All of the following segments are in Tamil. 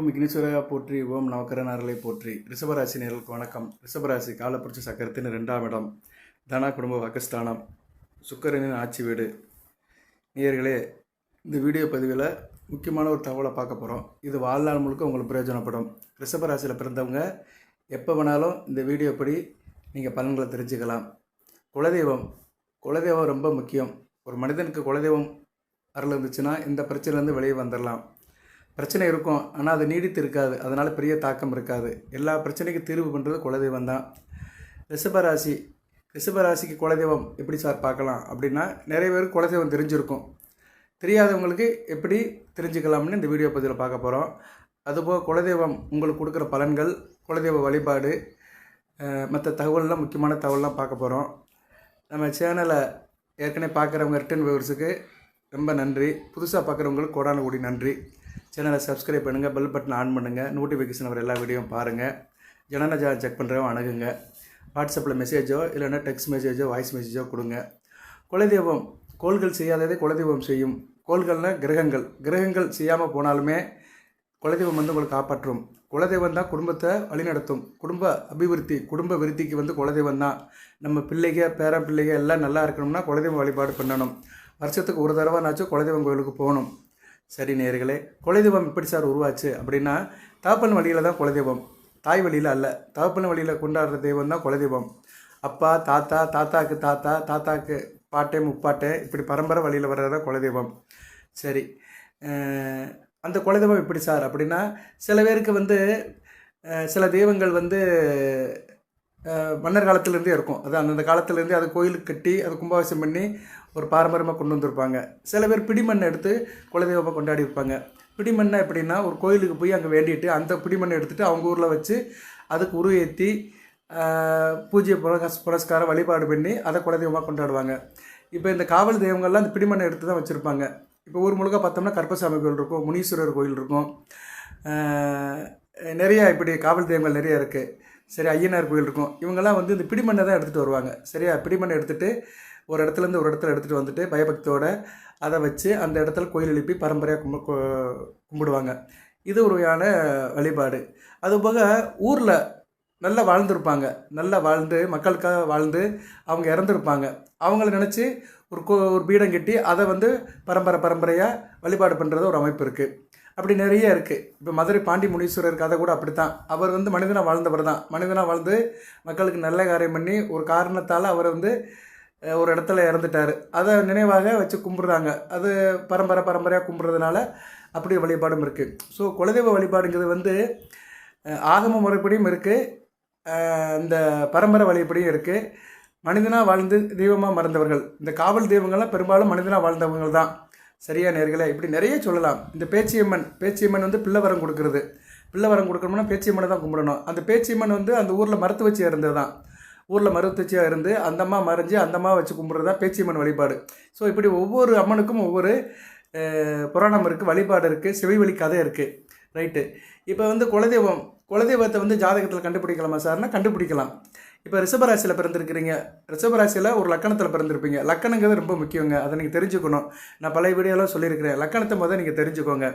ஓம் விக்னேஸ்வரா போற்றி ஓம் நவக்கரனார்களை போற்றி. ரிஷபராசி நேர்களுக்கு வணக்கம். ரிஷபராசி காலப்புரட்சி சக்கரத்தின் ரெண்டாம் இடம். தனா குடும்ப வாக்குஸ்தானம். சுக்கரனின் ஆட்சி வீடு. நேயர்களே இந்த வீடியோ பதிவில் முக்கியமான ஒரு தகவலை பார்க்க போகிறோம் இது வாழ்நாள் முழுக்க உங்களுக்கு பிரயோஜனப்படும். ரிஷபராசியில் பிறந்தவங்க எப்போ வேணாலும் இந்த வீடியோ படி நீங்கள் பலன்களை தெரிஞ்சுக்கலாம். குலதெய்வம். குலதெய்வம் ரொம்ப முக்கியம். ஒரு மனிதனுக்கு குலதெய்வம் அருள் இருந்துச்சுன்னா இந்த பிரச்சனையிலேருந்து வெளியே வந்துடலாம் பிரச்சனை இருக்கும். ஆனால் அது நீடித்து இருக்காது. அதனால் பெரிய தாக்கம் இருக்காது. எல்லா பிரச்சனைக்கும் தீர்வு பண்ணுறது குலதெய்வம் தான். ரிஷபராசி. ரிஷபராசிக்கு குலதெய்வம் எப்படி சார் பார்க்கலாம்? அப்படின்னா நிறைய பேருக்கு குலதெய்வம் தெரிஞ்சிருக்கும். தெரியாதவங்களுக்கு எப்படி தெரிஞ்சுக்கலாம்னு இந்த வீடியோ பதிவில் பார்க்க போகிறோம் அதுபோக குலதெய்வம் உங்களுக்கு கொடுக்குற பலன்கள் குலதெய்வ வழிபாடு மற்ற தகவல்லாம் முக்கியமான தகவல்லாம் பார்க்க போகிறோம் நம்ம சேனலை ஏற்கனவே பார்க்குறவங்க ரிட்டன் வியூவர்ஸுக்கு ரொம்ப நன்றி. புதுசாக பார்க்குறவங்களுக்கு கோடான கோடி நன்றி. சேனலை சப்ஸ்கிரைப் பண்ணுங்கள் பெல் பட்டன் ஆன் பண்ணுங்கள் நோட்டிஃபிகேஷன் வர எல்லா வீடியோவும் பாருங்கள் ஜனநஜா செக் பண்ணுறவன் அணுகுங்க. வாட்ஸ்அப்பில் மெசேஜோ இல்லைன்னா டெக்ஸ்ட் மெசேஜோ வாய்ஸ் மெசேஜோ கொடுங்க. குலதெய்வம் கோள்கள் செய்யாததை குலதெய்வம் செய்யும். கோள்கள்னால் கிரகங்கள். கிரகங்கள் செய்யாமல் போனாலுமே குலதெய்வம் வந்து உங்களை காப்பாற்றும். குலதெய்வம் தான் குடும்பத்தை வழிநடத்தும். குடும்ப அபிவிருத்தி குடும்ப விருத்திக்கு வந்து குலதெய்வம் தான். நம்ம பிள்ளைங்க பேர பிள்ளைங்க எல்லாம் நல்லா இருக்கணும்னா குலதெய்வம் வழிபாடு பண்ணணும். வருஷத்துக்கு ஒரு தடவைனாச்சும் குலதெய்வம் கோயிலுக்கு போகணும். சரி நேர்களே குலதெய்வம் எப்படி சார் உருவாச்சு அப்படின்னா தகப்பன் வழியில் தான் குலதெய்வம். தாய் வழியில் அல்ல. தகப்பன் வழியில் கொண்டாடுற தெய்வம் தான் குலதெய்வம். அப்பா தாத்தா தாத்தாக்கு தாத்தா தாத்தாக்கு பாட்டே முப்பாட்டே இப்படி பரம்பரை வழியில் வர்றதா குலதெய்வம். சரி அந்த குலதெய்வம் எப்படி சார் அப்படின்னா சில பேருக்கு வந்து சில தெய்வங்கள் வந்து மன்னர் காலத்துலேருந்தே இருக்கும். அது அந்தந்த காலத்துலேருந்தே அது கோயிலுக்கு கட்டி அது கும்பாபிஷேகம் பண்ணி ஒரு பாரம்பரியமாக கொண்டு வந்திருப்பாங்க. சில பேர் பிடிமண் எடுத்து குலதெய்வமாக கொண்டாடி இருப்பாங்க பிடிமண்ணை எப்படின்னா ஒரு கோயிலுக்கு போய் அங்கே வேண்டிட்டு அந்த பிடிமண்ணை எடுத்துகிட்டு அவங்க ஊரில் வச்சு அதுக்கு உருவேற்றி பூஜை புரஸ் புரஸ்காரம் வழிபாடு பண்ணி அதை குலதெய்வமாக கொண்டாடுவாங்க. இப்போ இந்த காவல் தெய்வங்கள்லாம் அந்த பிடிமண்ணை எடுத்து தான் வச்சுருப்பாங்க. இப்போ ஊர் முழுக்க பார்த்தோம்னா கருப்பசாமி கோயில் இருக்கும் முனீஸ்வரர் கோயில் இருக்கும். நிறையா இப்படி காவல் தெய்வங்கள் நிறைய இருக்குது சரி ஐயனார் கோயில் இருக்கும். இவங்கெல்லாம் வந்து இந்த பிடிமண்ணை தான் எடுத்துகிட்டு வருவாங்க. சரியா? பிடிமண்ணை எடுத்துகிட்டு ஒரு இடத்துலேருந்து ஒரு இடத்துல எடுத்துகிட்டு வந்துட்டு பயபக்தியோட அதை வச்சு அந்த இடத்துல கோயில் எழுப்பி பரம்பரையாக கும்ப கும்பிடுவாங்க. இது ஒரு வகையான வழிபாடு. அதுபோக ஊரில் நல்லா வாழ்ந்துருப்பாங்க. நல்லா வாழ்ந்து மக்களுக்காக வாழ்ந்து அவங்க இறந்துருப்பாங்க. அவங்கள நினச்சி ஒரு கோ ஒரு பீடம் கட்டி அதை வந்து பரம்பரை பரம்பரையாக வழிபாடு பண்ணுறது ஒரு அமைப்பு இருக்குது அப்படி நிறைய இருக்குது இப்போ மதுரை பாண்டி முனீஸ்வரர் கதை கூட அப்படி தான் அவர் வந்து மனிதனாக வாழ்ந்தவர் தான். மனிதனாக வாழ்ந்து மக்களுக்கு நல்ல காரியம் பண்ணி ஒரு காரணத்தால் அவர் வந்து ஒரு இடத்துல இறந்துட்டார். அதை நினைவாக வச்சு கும்பிட்றாங்க. அது பரம்பரை பரம்பரையாக கும்பிட்றதுனால அப்படி வழிபாடும் இருக்குது ஸோ குலதெய்வ வழிபாடுங்கிறது வந்து ஆகம முறைப்படியும் இருக்குது இந்த பரம்பரை வழிபடியும் இருக்குது மனிதனாக வாழ்ந்து தெய்வமாக மறந்தவர்கள். இந்த காவல் தெய்வங்கள்லாம் பெரும்பாலும் மனிதனாக வாழ்ந்தவங்க தான் சரியா நேர்களே? இப்படி நிறைய சொல்லலாம். இந்த பேச்சியம்மன் பேச்சியம்மன் வந்து பிள்ளை வரம் கொடுக்கறது. பிள்ளை வரம் கொடுக்கணும்னா பேச்சியம்மனை தான் கும்பிடணும். அந்த பேச்சியம்மன் வந்து அந்த ஊரில் மருத்துவச்சியாக இருந்தது தான் ஊரில் மருத்துவச்சியாக இருந்து அந்த அம்மா மறைஞ்சு அந்த அம்மா வச்சு கும்பிட்றது தான் பேச்சியம்மன் வழிபாடு. ஸோ இப்படி ஒவ்வொரு அம்மனுக்கும் ஒவ்வொரு புராணம் இருக்குது வழிபாடு இருக்குது செவி வழி கதை இருக்குது ரைட்டு இப்போ வந்து குலதெய்வம் குலதெய்வத்தை வந்து ஜாதகத்தில் கண்டுபிடிக்கலாமா சார்னா கண்டுபிடிக்கலாம். இப்போ ரிஷபராசியில் பிறந்திருக்கிறீங்க ரிஷபராசியில் ஒரு லக்கணத்தில் பிறந்திருப்பீங்க. லக்கணங்கிறது ரொம்ப முக்கியங்க அதை நீங்கள் தெரிஞ்சுக்கணும். நான் பழைய வீடியோலாம் சொல்லியிருக்கிறேன். லக்கணத்தை முதல் நீங்கள் தெரிஞ்சுக்கோங்க.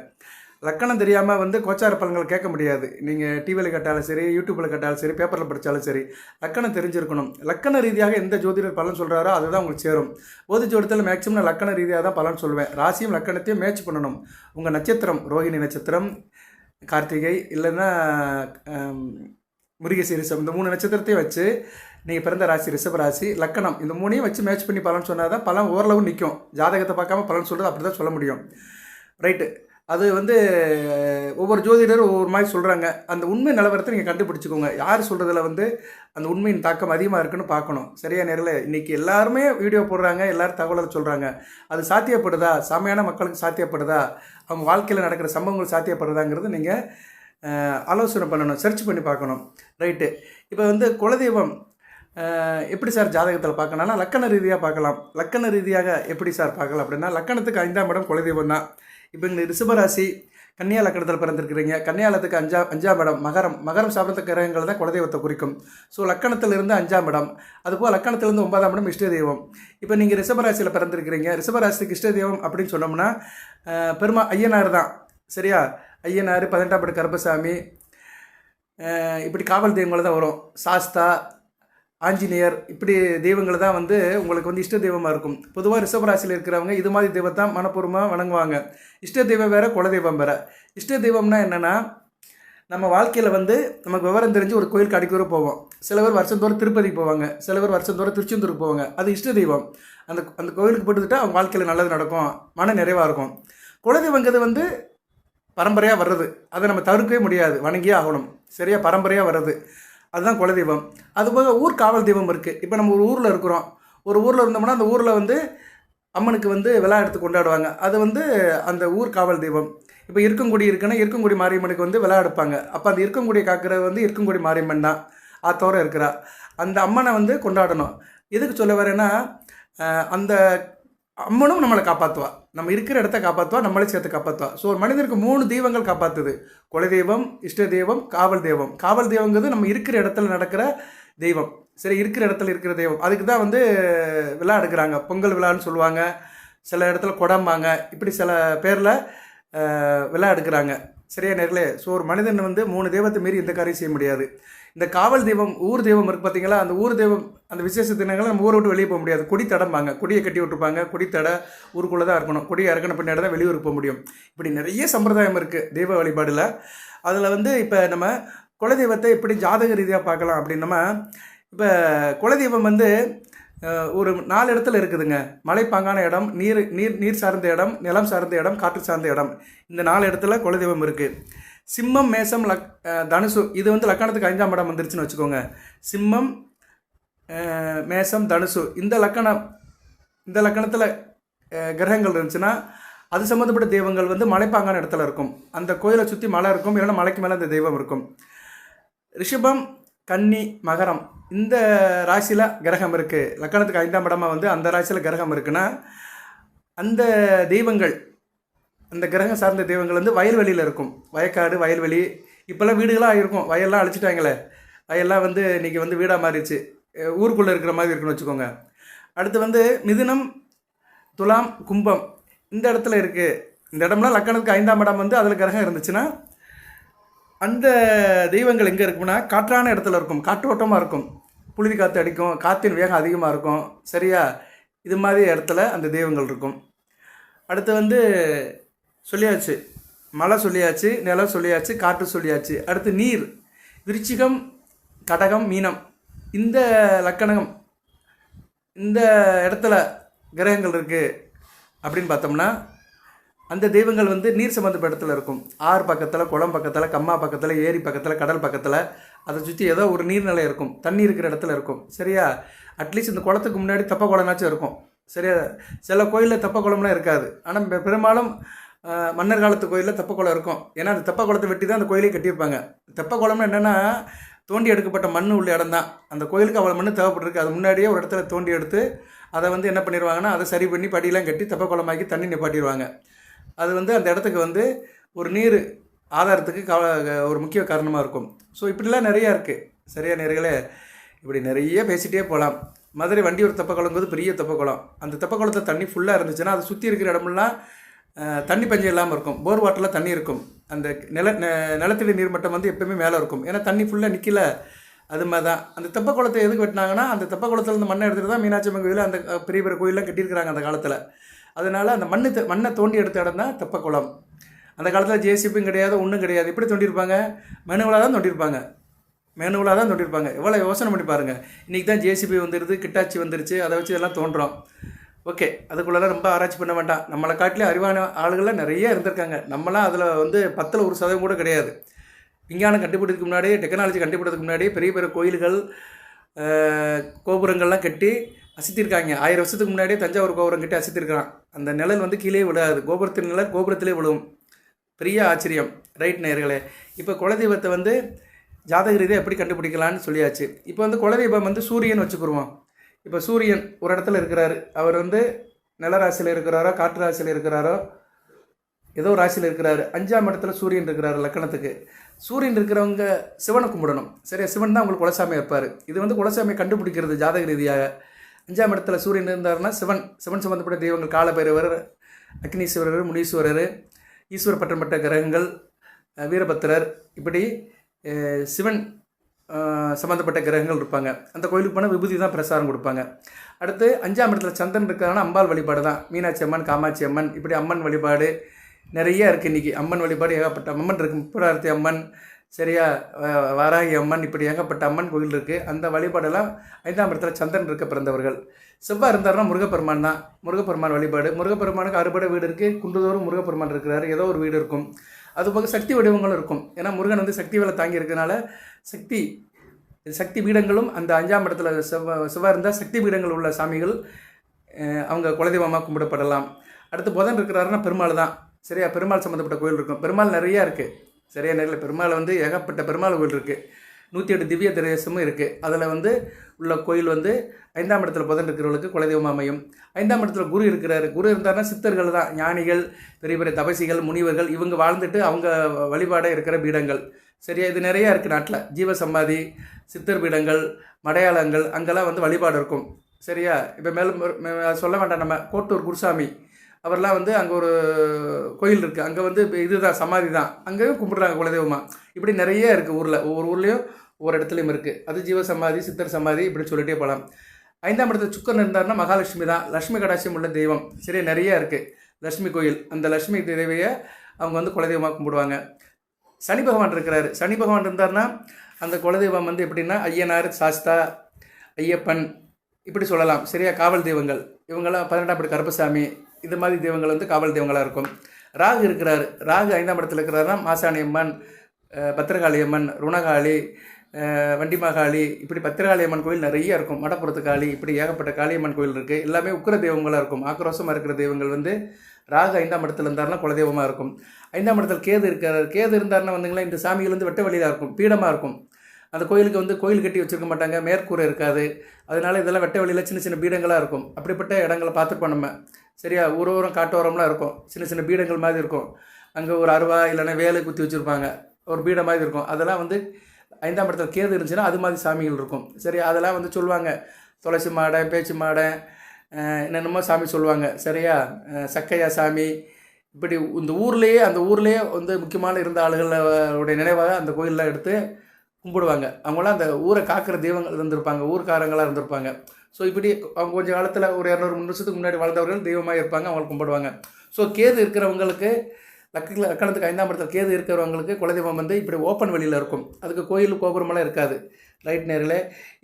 லக்கணம் தெரியாமல் வந்து கோச்சார பலன்கள் கேட்க முடியாது. நீங்கள் டிவியில் கேட்டாலும் சரி யூடியூப்பில் கேட்டாலும் சரி பேப்பரில் படித்தாலும் சரி லக்கணம் தெரிஞ்சிருக்கணும். லக்கண ரீதியாக எந்த ஜோதிடர் பலன் சொல்கிறாரோ அதுதான் உங்களுக்கு சேரும். போதி ஜோதிடத்தில் மேக்ஸிமம் நான் லக்கண ரீதியாக தான் பலன் சொல்லுவேன் ராசியும் லக்கணத்தையும் மேட்ச் பண்ணணும். உங்கள் நட்சத்திரம் ரோஹிணி நட்சத்திரம் கார்த்திகை இல்லைன்னா ஆம், மிருகசீரிசம் இந்த மூணு நட்சத்திரத்தையும் வச்சு நீங்கள் பிறந்த ராசி ரிஷப ராசி லக்கணம் இந்த மூணையும் வச்சு மேட்ச் பண்ணி பலன் சொன்னால் தான் பலன் ஓரளவு நிற்கும் ஜாதகத்தை பார்க்காம பலன் சொல்கிறது அப்படி தான் சொல்ல முடியும். ரைட்டு அது வந்து ஒவ்வொரு ஜோதிடரும் ஒவ்வொரு மாதிரி சொல்கிறாங்க அந்த உண்மை நிலவரத்தை நீங்கள் கண்டுபிடிச்சிக்கோங்க. யார் சொல்கிறதுல வந்து அந்த உண்மையின் தாக்கம் அதிகமாக இருக்குன்னு பார்க்கணும். சரியா நேரில்? இன்றைக்கி எல்லாருமே வீடியோ போடுறாங்க எல்லோரும் தகவலை சொல்கிறாங்க அது சாத்தியப்படுதா? சாமையான மக்களுக்கு சாத்தியப்படுதா? அவங்க வாழ்க்கையில் நடக்கிற சம்பவங்கள் சாத்தியப்படுதாங்கிறது நீங்கள் ஆலோசனை பண்ணணும். சர்ச் பண்ணி பார்க்கணும். ரைட்டு இப்போ வந்து குலதெய்வம் எப்படி சார் ஜாதகத்தில் பார்க்கணும்னா லக்கண ரீதியாக பார்க்கலாம். லக்கண ரீதியாக எப்படி சார் பார்க்கலாம் அப்படின்னா லக்கணத்துக்கு ஐந்தாம் இடம் குலதெய்வம் தான் இப்போ இந்த ரிஷபராசி கன்னியா லக்கணத்தில் பிறந்திருக்கிறீங்க. கன்னியாலத்துக்கு அஞ்சா அஞ்சாம் இடம் மகரம். மகரம் சாப்பிட்ட கிரகங்கள் தான் குலதெய்வத்தை குறிக்கும். ஸோ லக்கணத்திலிருந்து அஞ்சாம் இடம். அதுபோல் லக்கணத்திலிருந்து ஒன்பதாம் இடம் இஷ்ட தெய்வம். இப்போ நீங்கள் ரிஷபராசியில் பிறந்திருக்கிறீங்க. ரிஷபராசிக்கு இஷ்ட தெய்வம் அப்படின்னு சொன்னோம்னா பெருமா ஐயனார் தான். சரியா? ஐயனார் பதினெட்டாம் படி கருப்பசாமி. இப்படி காவல் தெய்வங்கள் தான் வரும். சாஸ்தா ஆஞ்சநேயர் இப்படி தெய்வங்கள் தான் வந்து உங்களுக்கு வந்து இஷ்ட தெய்வமாக இருக்கும். பொதுவாக ரிஷபராசியில் இருக்கிறவங்க இது மாதிரி தெய்வத்தை மனப்பூர்வமாக வணங்குவாங்க. இஷ்ட தெய்வம் வேறு குலதெய்வம் வேறு. இஷ்ட தெய்வம்னா என்னென்னா நம்ம வாழ்க்கையில் வந்து நமக்கு விவரம் தெரிஞ்சு ஒரு கோயிலுக்கு கடைக்கூற போவோம். சில பேர் வருஷந்தோறும் திருப்பதிக்கு போவாங்க. சில பேர் வருஷந்தோறும் திருச்செந்தூருக்கு போவாங்க. அது இஷ்ட தெய்வம். அந்த அந்த கோயிலுக்கு போட்டுக்கிட்டால் அவங்க வாழ்க்கையில் நல்லது நடக்கும். மன நிறைவாக இருக்கும். குலதெய்வங்கிறது வந்து பரம்பரையாக வர்றது. அதை நம்ம தவிர்க்கவே முடியாது. வணங்கியே ஆகணும். சரியாக பரம்பரையாக வர்றது. அதுதான் குலதெய்வம் அதுபோக ஊர் காவல் தெய்வம் இருக்குது இப்போ நம்ம ஒரு ஊரில் இருக்கிறோம். ஒரு ஊரில் இருந்தோம்னா அந்த ஊரில் வந்து அம்மனுக்கு வந்து விழா எடுத்து கொண்டாடுவாங்க. அது வந்து அந்த ஊர் காவல் தெய்வம். இப்போ இருக்கங்குடி இருக்குன்னா இருக்கங்குடி மாரியம்மனுக்கு வந்து விழா எடுப்பாங்க. அப்போ அந்த இருக்கங்குடியை காக்கிறது வந்து இருக்கங்குடி மாரியம்மன் தான். ஆத்தோரம் இருக்கிறா. அந்த அம்மனை வந்து கொண்டாடணும். எதுக்கு சொல்ல வரேன்னா அந்த அம்மனும் நம்மளை காப்பாற்றுவா நம்ம இருக்கிற இடத்த காப்பாற்றுவா நம்மளே சேர்த்து காப்பாற்றுவா ஸோ ஒரு மனிதனுக்கு மூணு தெய்வங்கள் காப்பாற்றுது குலதெய்வம் இஷ்ட தெய்வம் காவல் தெய்வம். காவல் தெய்வங்கிறது நம்ம இருக்கிற இடத்துல நடக்கிற தெய்வம். சரி இருக்கிற இடத்துல இருக்கிற தெய்வம். அதுக்கு தான் வந்து விழா எடுக்கிறாங்க. பொங்கல் விழான்னு சொல்லுவாங்க. சில இடத்துல குடம்பாங்க. இப்படி சில பேரில் விழா எடுக்கிறாங்க. சரியா நேர்களே ஸோ ஒரு மனிதன் வந்து மூணு தெய்வத்தை மீறி எந்த காரியம் செய்ய முடியாது. இந்த காவல் தெய்வம் ஊர் தெய்வம் இருக்குது பார்த்தீங்களா அந்த ஊர் தெய்வம் அந்த விசேஷ தினங்களை நம்ம ஊரை விட்டு வெளியே போக முடியாது. கொடி தடம்பாங்க. கொடியை கட்டி விட்டுருப்பாங்க. கொடி தடை ஊருக்குள்ளே தான் இருக்கணும். கொடி இறக்கின பின்னாடி தான் வெளியூருக்கு போக முடியும். இப்படி நிறைய சம்பிரதாயம் இருக்குது தெய்வ வழிபாடில். அதில் வந்து இப்போ நம்ம குலதெய்வத்தை எப்படி ஜாதக ரீதியாக பார்க்கலாம் அப்படின்னா நம்ம இப்போ குலதெய்வம் வந்து ஒரு நாலு இடத்துல இருக்குதுங்க. மலைப்பாங்கான இடம் நீர் நீர் நீர் சார்ந்த இடம் நிலம் சார்ந்த இடம் காற்று சார்ந்த இடம். இந்த நாலு இடத்துல குலதெய்வம் இருக்குது சிம்மம் மேசம் லக் தனுசு. இது வந்து லக்கணத்துக்கு ஐந்தாம் இடம் வந்துருச்சுன்னு வச்சுக்கோங்க. சிம்மம் மேசம் தனுசு. இந்த லக்கணம் இந்த லக்கணத்தில் கிரகங்கள் இருந்துச்சுன்னா அது சம்மந்தப்பட்ட தெய்வங்கள் வந்து மலைப்பாங்கான இடத்துல இருக்கும். அந்த கோயிலை சுற்றி மலை இருக்கும் இல்லைன்னா மலைக்கு மேலே அந்த தெய்வம் இருக்கும். ரிஷபம் கன்னி மகரம். இந்த ராசியில் கிரகம் இருக்குது லக்கணத்துக்கு ஐந்தாம் இடமாக வந்து அந்த ராசியில் கிரகம் இருக்குன்னா அந்த தெய்வங்கள் அந்த கிரகம் சார்ந்த தெய்வங்கள் வந்து வயல்வெளியில் இருக்கும். வயக்காடு வயல்வெளி இப்போல்லாம் வீடுகளாக இருக்கும். வயல்லாம் அழிச்சிட்டாங்களே. வயல்லாம் வந்து இன்றைக்கி வந்து வீடாக மாறிடுச்சு. ஊருக்குள்ளே இருக்கிற மாதிரி இருக்குன்னு வச்சுக்கோங்க. அடுத்து வந்து மிதுனம் துலாம் கும்பம் இந்த இடத்துல இருக்குது இந்த இடம்லாம் லக்கணத்துக்கு ஐந்தாம் இடம் வந்து அதில் கிரகம் இருந்துச்சுன்னா அந்த தெய்வங்கள் எங்கே இருக்கும்னா காற்றான இடத்துல இருக்கும். காற்றோட்டமாக இருக்கும். புழுதி காற்று அடிக்கும். காற்றின் வேகம் அதிகமாக இருக்கும். சரியா? இது மாதிரி இடத்துல அந்த தெய்வங்கள் இருக்கும். அடுத்து வந்து சொல்லியாச்சு. மழை சொல்லியாச்சு நிலம் சொல்லியாச்சு காற்று சொல்லியாச்சு. அடுத்து நீர் விருச்சிகம் கடகம் மீனம். இந்த லக்கணகம் இந்த இடத்துல கிரகங்கள் இருக்குது அப்படின்னு பார்த்தோம்னா அந்த தெய்வங்கள் வந்து நீர் சம்மந்தப்பட்ட இடத்துல இருக்கும். ஆறு பக்கத்தில் குளம் பக்கத்தில் கம்மா பக்கத்தில் ஏரி பக்கத்தில் கடல் பக்கத்தில் அதை சுற்றி ஏதோ ஒரு நீர்நிலை இருக்கும். தண்ணி இருக்கிற இடத்துல இருக்கும். சரியா? அட்லீஸ்ட் இந்த குளத்துக்கு முன்னாடி தப்ப குளம்னாச்சும் இருக்கும். சரியா? சில கோயிலில் தப்ப குளம்லாம் இருக்காது. ஆனால் பெரும்பாலும் மன்னர் காலத்து கோயிலில் தெப்ப குளம் இருக்கும். ஏன்னா அந்த தெப்ப குளத்தை வெட்டி தான் அந்த கோயிலே கட்டியிருப்பாங்க. தெப்ப குளம்னு என்னென்னா தோண்டி எடுக்கப்பட்ட மண் உள்ள இடம் தான் அந்த கோயிலுக்கு அவ்வளோ மண் தேவைப்பட்டிருக்கு. அது முன்னாடியே ஒரு இடத்துல தோண்டி எடுத்து அதை வந்து என்ன பண்ணிடுவாங்கன்னா அதை சரி பண்ணி படியெல்லாம் கட்டி தெப்ப குளமாக்கி தண்ணி நிப்பாட்டிடுவாங்க அது வந்து அந்த இடத்துக்கு வந்து ஒரு நீர் ஆதாரத்துக்கு க ஒரு முக்கிய காரணமாக இருக்கும். ஸோ இப்படிலாம் நிறையா இருக்குது சரியா நேர்களே? இப்படி நிறைய பேசிகிட்டே போகலாம் மதுரை வண்டியூர் தெப்பக்குளங்கிறது பெரிய தெப்பக்குளம் அந்த தெப்பக்குளத்தை தண்ணி ஃபுல்லாக இருந்துச்சுன்னா அதை சுற்றி இருக்கிற இடமெல்லாம் தண்ணி பஞ்சம் இல்லாமல் இருக்கும். போர் வாட்டரில் தண்ணி இருக்கும். அந்த நில நிலத்தடி நீர்மட்டம் வந்து எப்பவுமே மேலே இருக்கும். ஏன்னா தண்ணி ஃபுல்லாக நிற்கல அது மாதிரி தான் அந்த தெப்பக்குளத்தை எதுக்கு வெட்டினாங்கன்னா அந்த தெப்ப இருந்து மண்ணை எடுத்துகிட்டு தான் மீனாட்சி அம்மன் கோயில் அந்த பெரிய பெரிய கோயிலெலாம் கட்டியிருக்கிறாங்க அந்த காலத்தில். அதனால் அந்த மண்ணு மண்ணை தோண்டி எடுத்த இடம் தான் தெப்பக்குளம் அந்த காலத்தில் ஜேசிபியும் கிடையாது ஒன்றும் கிடையாது. எப்படி தோண்டியிருப்பாங்க? மெனுவலாக தான் தோண்டியிருப்பாங்க. மேனுவலாக தான் தோண்டியிருப்பாங்க. எவ்வளோ யோசனை பண்ணி பாருங்கள் இன்றைக்கி தான் ஜேசிபி வந்துடுது கிட்டாச்சி வந்துருச்சு அதை வச்சு எல்லாம் தோன்றோம். ஓகே அதுக்குள்ளெல்லாம் ரொம்ப ஆராய்ச்சி பண்ண வேண்டாம். நம்மளை காட்டிலே அறிவான ஆளுகள்லாம் நிறைய இருந்திருக்காங்க. நம்மளாம் அதில் வந்து பத்தில் ஒரு சதவீதம் கூட கிடையாது. விஞ்ஞானம் கண்டுபிடிக்கிறதுக்கு முன்னாடி டெக்னாலஜி கண்டுபிடிக்கிறதுக்கு முன்னாடி பெரிய பெரிய கோயில்கள் கோபுரங்கள்லாம் கட்டி அசித்திருக்காங்க. ஆயிரம் வருஷத்துக்கு முன்னாடியே தஞ்சாவூர் கோபுரம் கட்டி அசித்திருக்கிறான். அந்த நிழல் வந்து கீழே விழாது. கோபுரத்தின் நிழல் கோபுரத்திலே விழுவும் பெரிய ஆச்சரியம். ரைட் நேர்களே இப்போ குலதெய்வத்தை வந்து ஜாதக ரீதியாக எப்படி கண்டுபிடிக்கலான்னு சொல்லியாச்சு. இப்போ வந்து குலதெய்வம் வந்து சூரியன் வச்சுக்கிடுவோம் இப்போ சூரியன் ஒரு இடத்துல இருக்கிறாரு. அவர் வந்து நிலராசியில் இருக்கிறாரோ காற்று ராசியில் இருக்கிறாரோ ஏதோ ராசியில் இருக்கிறாரு. அஞ்சாம் இடத்துல சூரியன் இருக்கிறாரு லக்கணத்துக்கு. சூரியன் இருக்கிறவங்க சிவனை கும்பிடணும். சரியா? சிவன் தான் உங்களுக்கு குலசாமி இருப்பார். இது வந்து குலசாமியை கண்டுபிடிக்கிறது ஜாதக ரீதியாக. அஞ்சாம் இடத்துல சூரியன் இருந்தாருன்னா சிவன் சிவன் சம்மந்தப்பட்ட தெய்வங்கள் காலபைரவர் அக்னீஸ்வரர் முனீஸ்வரர் ஈஸ்வர பட்டம் கிரகங்கள் வீரபத்திரர். இப்படி சிவன் சம்மந்தப்பட்ட கிரகங்கள் இருப்பாங்க. அந்த கோயிலுக்கு போனால் விபூதி தான் பிரசாரம் கொடுப்பாங்க. அடுத்து அஞ்சாம் இடத்துல சந்திரன் இருக்கிறாங்கன்னா அம்பாள் வழிபாடு தான். மீனாட்சி அம்மன் காமாட்சி அம்மன் இப்படி அம்மன் வழிபாடு நிறைய இருக்குது இன்றைக்கி அம்மன் வழிபாடு ஏகப்பட்ட அம்மன் இருக்குது முப்பதாயிரத்தி அம்மன் சரியா? வாராகி அம்மன் இப்படி ஏகப்பட்ட அம்மன் கோயில் இருக்குது அந்த வழிபாடெல்லாம் ஐந்தாம் இடத்துல சந்திரன் இருக்க பிறந்தவர்கள். செவ்வாய் இருந்தார்னா முருகப்பெருமான் தான். முருகப்பெருமான் வழிபாடு. முருகப்பெருமானுக்கு அறுபடை வீடு இருக்குது குண்டுதோறும் முருகப்பெருமான் இருக்கிறாரு. ஏதோ ஒரு வீடு இருக்கும். அது போக சக்தி வடிவங்களும் இருக்கும். ஏன்னா முருகன் வந்து சக்தி வேலை தாங்கி இருக்கிறதுனால சக்தி சக்தி பீடங்களும் அந்த அஞ்சாம் இடத்துல செவ்வா செவ்வாய் இருந்தால் சக்தி பீடங்கள் உள்ள சாமிகள் அவங்க குலதெய்வமாக கும்பிடப்படலாம். அடுத்து புதன் இருக்கிறாருன்னா பெருமாள் தான். சரியா? பெருமாள் சம்மந்தப்பட்ட கோயில் இருக்கும். பெருமாள் நிறையா இருக்குது சரியா? நிறைய பெருமாள் வந்து ஏகப்பட்ட பெருமாள் கோயில் இருக்குது நூற்றி எட்டு திவ்ய திரேசமும் இருக்குது அதில் வந்து உள்ள கோயில் வந்து ஐந்தாம் இடத்துல புதன் இருக்கிறவர்களுக்கு குலதெய்வம் அமையும். ஐந்தாம் இடத்துல குரு இருக்கிறாரு. குரு இருந்தாருன்னா சித்தர்கள் தான். ஞானிகள் பெரிய பெரிய தபசிகள் முனிவர்கள் இவங்க வாழ்ந்துட்டு அவங்க வழிபாட இருக்கிற பீடங்கள். சரியா? இது நிறையா இருக்குது நாட்டில். ஜீவசமாதி சித்தர் பீடங்கள் மடையாளங்கள் அங்கெல்லாம் வந்து வழிபாடு இருக்கும். சரியா? இப்போ மேலும் அது சொல்ல வேண்டாம் நம்ம. கோட்டூர் குருசாமி அவர்லாம் வந்து அங்கே ஒரு கோயில் இருக்குது அங்கே வந்து இப்போ இதுதான் சமாதி தான் அங்கேயும் கும்பிட்றாங்க குலதெய்வமா. இப்படி நிறைய இருக்குது ஊரில். ஒவ்வொரு ஊர்லேயும் ஒவ்வொரு இடத்துலையும் இருக்குது அது ஜீவ சமாதி சித்தர் சமாதி இப்படி சொல்லிட்டே போகலாம் ஐந்தாம் இடத்துல சுக்கரன் இருந்தாருன்னா மகாலட்சுமி தான். லட்சுமி கடாட்சியம் உள்ள தெய்வம். சரி நிறைய இருக்குது லட்சுமி கோயில். அந்த லட்சுமி தேவையை அவங்க வந்து குலதெய்வமாக கும்பிடுவாங்க. சனி பகவான் இருக்கிறாரு. சனி பகவான் இருந்தாருன்னா அந்த குலதெய்வம் வந்து எப்படின்னா ஐயனார் சாஸ்தா ஐயப்பன் இப்படி சொல்லலாம். சரியா? காவல் தெய்வங்கள். இவங்கெல்லாம் பதினெட்டாம் படி கருப்பசாமி இது மாதிரி தெய்வங்கள் வந்து காவல் தெய்வங்களாக இருக்கும். ராகு இருக்கிறார். ராகு ஐந்தாம் இடத்துல இருக்கிறாருன்னா மாசாணி அம்மன் பத்திரகாளி அம்மன் ருணகாளி வண்டிமகாளி வண்டிமாகாளி. இப்படி பத்திரகாளி அம்மன் கோயில் நிறைய இருக்கும். மடப்புறத்து காளி இப்படி ஏகப்பட்ட காளியம்மன் கோயில் இருக்குது எல்லாமே உக்கிர தெய்வங்களாக இருக்கும். ஆக்ரோஷமாக இருக்கிற தெய்வங்கள் வந்து ராகு ஐந்தாம் இடத்துல இருந்தாருன்னா குலதெய்வமாக இருக்கும். ஐந்தாம் இடத்துல கேது இருக்கிறார் கேது இருந்தாருன்னா வந்துங்களேன் இந்த சாமிகள் வந்து வெட்ட வழியாக இருக்கும். பீடமாக இருக்கும். அந்த கோயிலுக்கு வந்து கோயில் கட்டி வச்சிருக்க மாட்டாங்க. மேற்கூரை இருக்காது. அதனால இதெல்லாம் வெட்ட வழியில் சின்ன சின்ன பீடங்களாக இருக்கும். அப்படிப்பட்ட இடங்களை பார்த்துருப்போம் நம்ம. சரியா ஊரோரம் காட்டோரம்லாம் இருக்கும். சின்ன சின்ன பீடங்கள் மாதிரி இருக்கும். அங்கே ஒரு அருவா இல்லைன்னா வேலை குத்தி வச்சுருப்பாங்க. ஒரு பீடம் மாதிரி இருக்கும். அதெல்லாம் வந்து ஐந்தாம் இடத்துல கேது இருந்துச்சுன்னா அது மாதிரி சாமிகள் இருக்கும். சரி அதெல்லாம் வந்து சொல்லுவாங்க. துளசி மாடை பேச்சு மாடை என்னென்னமோ சாமி சொல்லுவாங்க. சரியா சக்கையா சாமி இப்படி இந்த ஊர்லேயே அந்த ஊர்லேயே வந்து முக்கியமான இருந்த ஆளுகளுடைய நினைவாக அந்த கோயிலெலாம் எடுத்து கும்பிடுவாங்க. அவங்களாம் அந்த ஊரை காக்கிற தெய்வங்கள் இருந்திருப்பாங்க. ஊர்க்காரங்களாக இருந்திருப்பாங்க. ஸோ இப்படி அவங்க கொஞ்ச காலத்தில் ஒரு இரநூறு முந்நூறு வருஷத்துக்கு முன்னாடி வாழ்ந்தவர்கள் தெய்வமாக இருப்பாங்க அவங்களை கும்பிடுவாங்க. ஸோ கேது இருக்கிறவங்களுக்கு லக்கில் லக்கணத்துக்கு ஐந்தாம் இடத்துல கேது இருக்கிறவங்களுக்கு குலதெய்வம் வந்து இப்படி ஓப்பன் வெளியில் இருக்கும். அதுக்கு கோயில் கோபுரமெல்லாம் இருக்காது. ரைட் நேரில்